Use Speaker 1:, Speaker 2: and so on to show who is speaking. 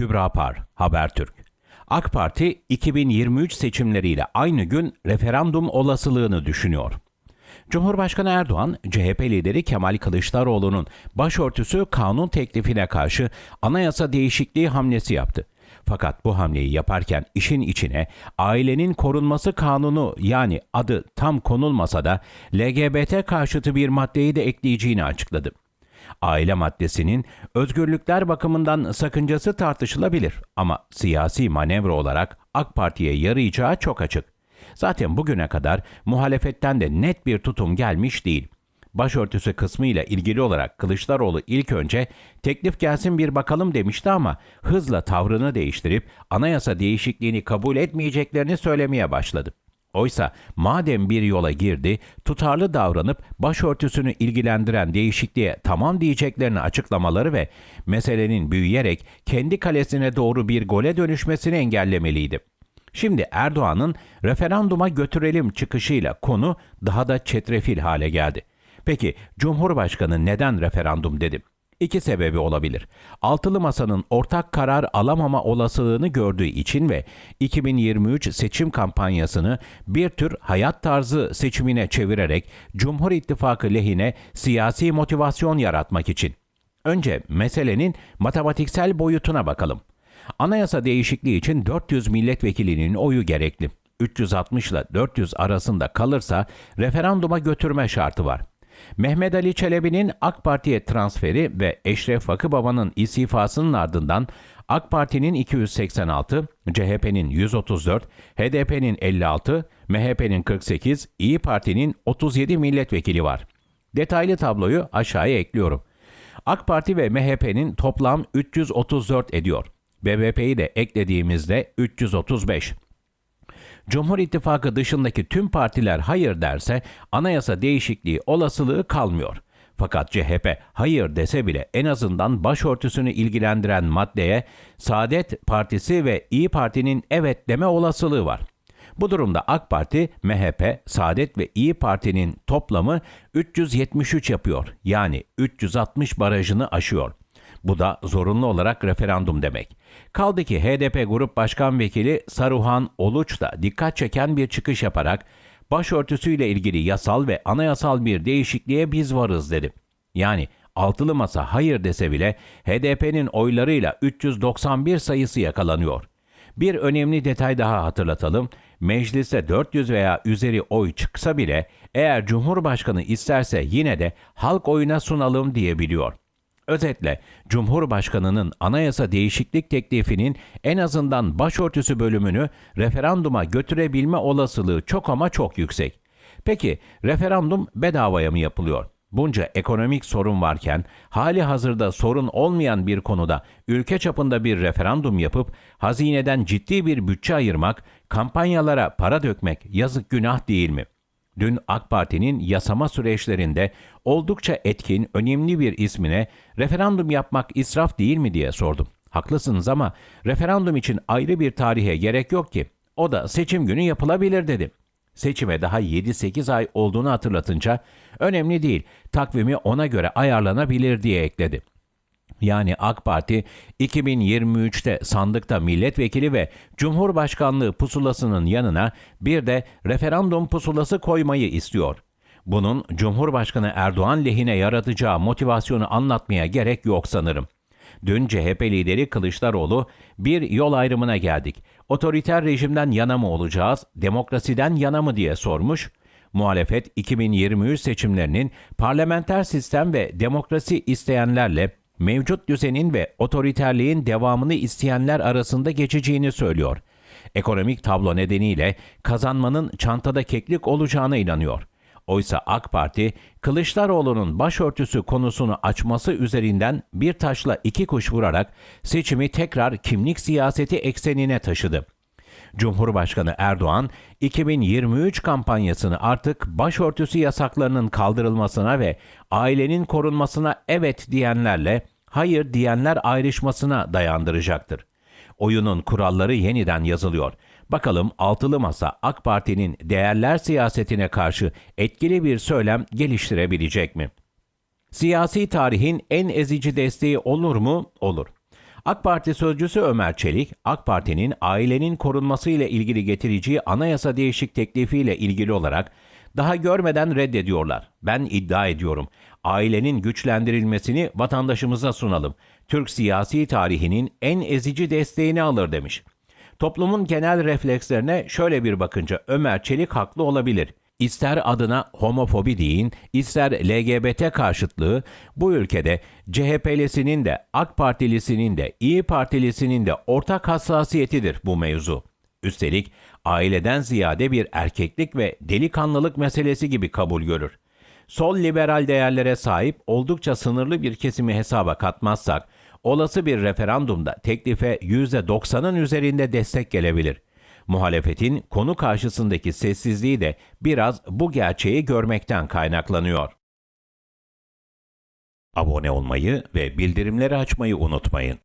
Speaker 1: Kübra Par, Habertürk. AK Parti 2023 seçimleriyle aynı gün referandum olasılığını düşünüyor. Cumhurbaşkanı Erdoğan, CHP lideri Kemal Kılıçdaroğlu'nun başörtüsü kanun teklifine karşı anayasa değişikliği hamlesi yaptı. Fakat bu hamleyi yaparken işin içine ailenin korunması kanunu yani adı tam konulmasa da LGBT karşıtı bir maddeyi de ekleyeceğini açıkladı. Aile maddesinin özgürlükler bakımından sakıncası tartışılabilir ama siyasi manevra olarak AK Parti'ye yarayacağı çok açık. Zaten bugüne kadar muhalefetten de net bir tutum gelmiş değil. Başörtüsü kısmı ile ilgili olarak Kılıçdaroğlu ilk önce teklif gelsin bir bakalım demişti ama hızla tavrını değiştirip anayasa değişikliğini kabul etmeyeceklerini söylemeye başladı. Oysa madem bir yola girdi, tutarlı davranıp başörtüsünü ilgilendiren değişikliğe tamam diyeceklerini açıklamaları ve meselenin büyüyerek kendi kalesine doğru bir gole dönüşmesini engellemeliydi. Şimdi Erdoğan'ın referanduma götürelim çıkışıyla konu daha da çetrefil hale geldi. Peki Cumhurbaşkanı neden referandum dedi? İki sebebi olabilir. Altılı Masa'nın ortak karar alamama olasılığını gördüğü için ve 2023 seçim kampanyasını bir tür hayat tarzı seçimine çevirerek Cumhur İttifakı lehine siyasi motivasyon yaratmak için. Önce meselenin matematiksel boyutuna bakalım. Anayasa değişikliği için 400 milletvekilinin oyu gerekli. 360 ile 400 arasında kalırsa referanduma götürme şartı var. Mehmet Ali Çelebi'nin AK Parti'ye transferi ve Eşref Akıbaba'nın istifasının ardından AK Parti'nin 286, CHP'nin 134, HDP'nin 56, MHP'nin 48, İyi Parti'nin 37 milletvekili var. Detaylı tabloyu aşağıya ekliyorum. AK Parti ve MHP'nin toplam 334 ediyor. BBP'yi de eklediğimizde 335. Cumhur İttifakı dışındaki tüm partiler hayır derse anayasa değişikliği olasılığı kalmıyor. Fakat CHP hayır dese bile en azından başörtüsünü ilgilendiren maddeye Saadet Partisi ve İyi Parti'nin evet deme olasılığı var. Bu durumda AK Parti, MHP, Saadet ve İyi Parti'nin toplamı 373 yapıyor. Yani 360 barajını aşıyor. Bu da zorunlu olarak referandum demek. Kaldı ki HDP Grup Başkan Vekili Saruhan Oluç da dikkat çeken bir çıkış yaparak başörtüsüyle ilgili yasal ve anayasal bir değişikliğe biz varız dedi. Yani altılı masa hayır dese bile HDP'nin oylarıyla 391 sayısı yakalanıyor. Bir önemli detay daha hatırlatalım. Meclise 400 veya üzeri oy çıksa bile eğer Cumhurbaşkanı isterse yine de halk oyuna sunalım diyebiliyor. Özetle Cumhurbaşkanının anayasa değişiklik teklifinin en azından başörtüsü bölümünü referanduma götürebilme olasılığı çok ama çok yüksek. Peki referandum bedavaya mı yapılıyor? Bunca ekonomik sorun varken hali hazırda sorun olmayan bir konuda ülke çapında bir referandum yapıp hazineden ciddi bir bütçe ayırmak, kampanyalara para dökmek yazık günah değil mi?'' Dün AK Parti'nin yasama süreçlerinde oldukça etkin, önemli bir ismine referandum yapmak israf değil mi diye sordum. Haklısınız ama referandum için ayrı bir tarihe gerek yok ki. O da seçim günü yapılabilir dedi. Seçime daha 7-8 ay olduğunu hatırlatınca önemli değil, takvimi ona göre ayarlanabilir diye ekledi. Yani AK Parti 2023'te sandıkta milletvekili ve cumhurbaşkanlığı pusulasının yanına bir de referandum pusulası koymayı istiyor. Bunun Cumhurbaşkanı Erdoğan lehine yaratacağı motivasyonu anlatmaya gerek yok sanırım. Dün CHP lideri Kılıçdaroğlu bir yol ayrımına geldik. Otoriter rejimden yana mı olacağız, demokrasiden yana mı diye sormuş. Muhalefet 2023 seçimlerinin parlamenter sistem ve demokrasi isteyenlerle mevcut düzenin ve otoriterliğin devamını isteyenler arasında geçeceğini söylüyor. Ekonomik tablo nedeniyle kazanmanın çantada keklik olacağına inanıyor. Oysa AK Parti, Kılıçdaroğlu'nun başörtüsü konusunu açması üzerinden bir taşla iki kuş vurarak seçimi tekrar kimlik siyaseti eksenine taşıdı. Cumhurbaşkanı Erdoğan 2023 kampanyasını artık başörtüsü yasaklarının kaldırılmasına ve ailenin korunmasına evet diyenlerle hayır diyenler ayrışmasına dayandıracaktır. Oyunun kuralları yeniden yazılıyor. Bakalım altılı masa AK Parti'nin değerler siyasetine karşı etkili bir söylem geliştirebilecek mi? Siyasi tarihin en ezici desteği olur mu? Olur. AK Parti sözcüsü Ömer Çelik, AK Parti'nin ailenin korunması ile ilgili getireceği anayasa değişik teklifiyle ilgili olarak daha görmeden reddediyorlar. Ben iddia ediyorum. Ailenin güçlendirilmesini vatandaşımıza sunalım. Türk siyasi tarihinin en ezici desteğini alır demiş. Toplumun genel reflekslerine şöyle bir bakınca Ömer Çelik haklı olabilir. İster adına homofobi deyin, ister LGBT karşıtlığı bu ülkede CHP'lisinin de AK Partilisinin de İyi Partilisinin de ortak hassasiyetidir bu mevzu. Üstelik aileden ziyade bir erkeklik ve delikanlılık meselesi gibi kabul görür. Sol liberal değerlere sahip oldukça sınırlı bir kesimi hesaba katmazsak, olası bir referandumda teklife %90'ın üzerinde destek gelebilir. Muhalefetin konu karşısındaki sessizliği de biraz bu gerçeği görmekten kaynaklanıyor. Abone olmayı ve bildirimleri açmayı unutmayın.